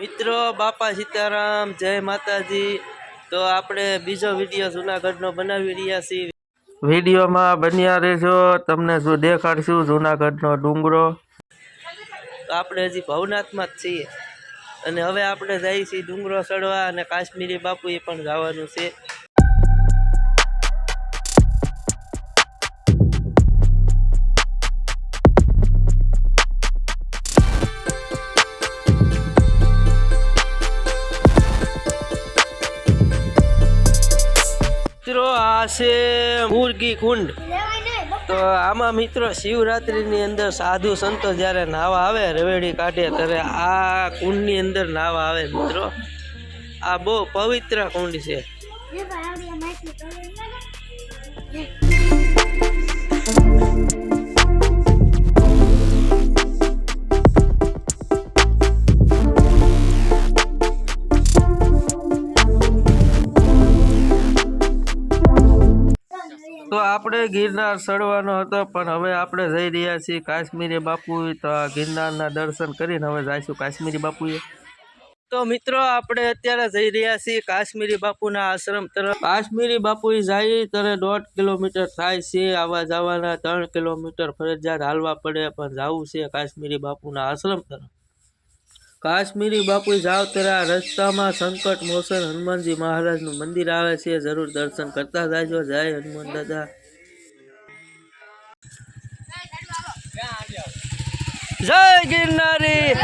મિત્રો બાપા સીતારામ જય માતાજી. તો આપણે બીજો વીડિયો જુનાગઢનો બનાવી રહ્યા છીએ. વિડીયોમાં બન્યા રહેજો. તમને શું દેખાડશું? જુનાગઢનો ડુંગરો. તો આપણે હજી ભવનાથમાં જ છીએ. અને હવે આપણે જઈએ છીએ ડુંગરો ચડવા અને કાશ્મીરી બાપુએ પણ ગાવાનું છે. આ છે મુરગી કુંડ. તો આમાં મિત્રો શિવરાત્રિની અંદર સાધુ સંતો જ્યારે નાવા આવે રવેડી કાઢે ત્યારે આ કુંડની અંદર નાવા આવે મિત્રો. આ બહુ પવિત્ર કુંડ છે. તો આપણે ગિરનાર ચડવાનો હતો, પણ હવે આપણે જઈ રહ્યા છીએ કાશ્મીરી બાપુ તો આ ગિરનારના દર્શન કરીને હવે જઈશું કાશ્મીરી બાપુએ. તો મિત્રો, આપણે અત્યારે જઈ રહ્યા છીએ કાશ્મીરી બાપુના આશ્રમ તરફ. કાશ્મીરી બાપુ જાય ત્યારે દોઢ કિલોમીટર થાય છે, આવા જવાના ત્રણ કિલોમીટર ફરજિયાત હાલવા પડે, પણ જવું છે કાશ્મીરી બાપુના આશ્રમ તરફ. કાશ્મીરી બાપુ જાવ ત્યારે આ રસ્તામાં સંકટ મોસન હનુમાનજી મહારાજનું મંદિર આવે છે. જરૂર દર્શન કરતા જાજો. જય હનુમાન દાદા. જય ગિરનારી.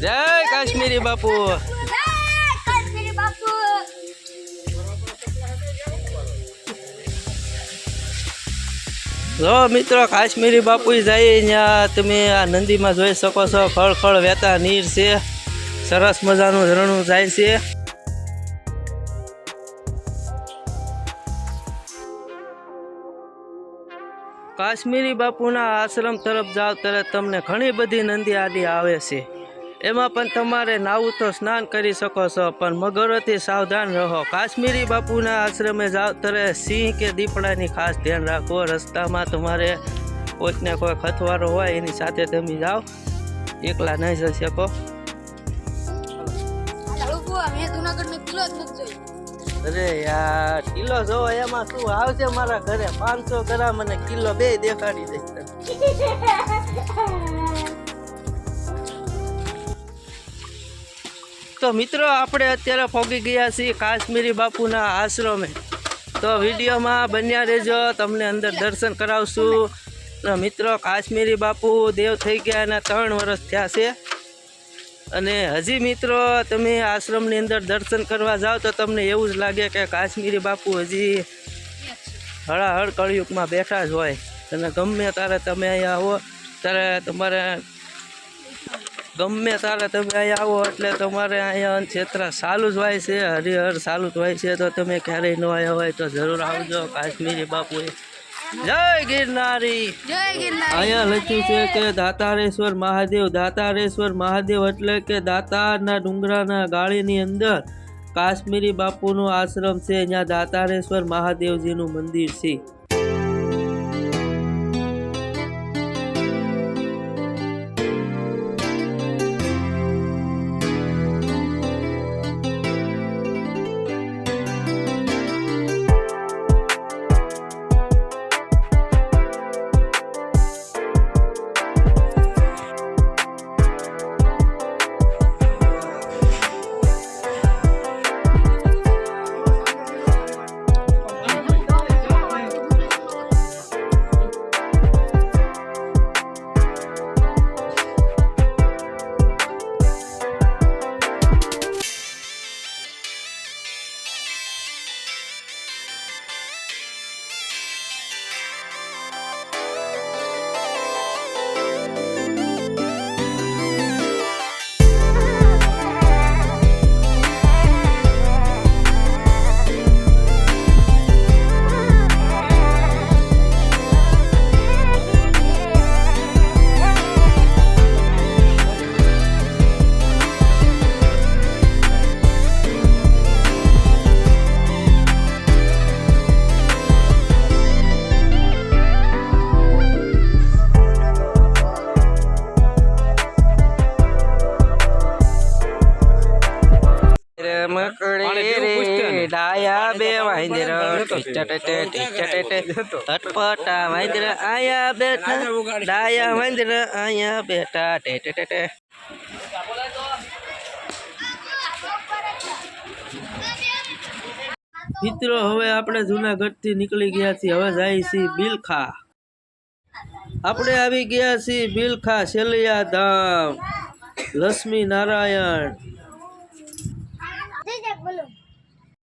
જય કાશ્મીરી બાપુ. જો મિત્રો, કાશ્મીરી બાપુ જાય ત્યાં તમે આ નદીમાં જોઈ શકો છો. ખળખળ વહેતા નીર છે. સરસ મજાનું ઝરણું જાય છે. કાશ્મીરી બાપુના આશ્રમ તરફ જાઓ ત્યારે તમને ઘણી બધી નંદી આદિ આવે છે. એમાં પણ તમારે નાવું તો સ્નાન કરી શકો છો, પણ મગરોથી સાવધાન રહો. કાશ્મીરી બાપુના આશ્રમે જાઓ ત્યારે સિંહ કે દીપડાની ખાસ ધ્યાન રાખો. રસ્તામાં તમારે કોઈકને કોઈ ખથવારો હોય એની સાથે તમે જાઓ. એકલા નહીં જઈ શકો. જુનાગઢ અરે યાર, કિલો જોવો, એમાં શું આવશે મારા ઘરે? પાંચસો ગ્રામ અને કિલો બે દેખાડી દઈશ તો મિત્રો, આપણે અત્યારે પહોંચી ગયા છીએ કાશ્મીરી બાપુના આશ્રમે. તો વિડીયોમાં બન્યા રહેજો, તમને અંદર દર્શન કરાવશું. મિત્રો, કાશ્મીરી બાપુ દેવ થઈ ગયા અને ત્રણ વર્ષ થયા છે. અને હજી મિત્રો, તમે આશ્રમની અંદર દર્શન કરવા જાઓ તો તમને એવું જ લાગે કે કાશ્મીરી બાપુ હજી હળાહળ કળયુગમાં બેઠા જ હોય. અને ગમે ત્યારે તમે અહીંયા આવો, ત્યારે તમારે ગમે ત્યારે તમે અહીંયા આવો એટલે તમારે અહીંયા ક્ષેત્ર સારું જ હોય છે, હરિહર સારું જ હોય છે. તો તમે ક્યારેય ન આવ્યા હોય તો જરૂર આવજો કાશ્મીરી બાપુએ. જય ગિરનારી. જય ગિરનાર. અહીંયા લખ્યું છે કે દાતારેશ્વર મહાદેવ દાતારેશ્વર મહાદેવ એટલે કે દાતારના ડુંગરાના ગાળીની અંદર કાશ્મીરી બાપુનો આશ્રમ છે. જ્યાં દાતારેશ્વર મહાદેવજીનું મંદિર છે. વાંદરો ટીચા ટેટે ટીચા ટેટે અટપટા વાંદરા આયા બેઠા ડાયા વાંદરા આયા બેઠા ટેટે ટેટે મિત્રો હવે આપણે જુનાગઢથી નીકળી ગયા છીએ. હવે જાય છીએ બિલખા. આપણે આવી ગયા છીએ બિલખા શેલિયા ધામ. લક્ષ્મી નારાયણ.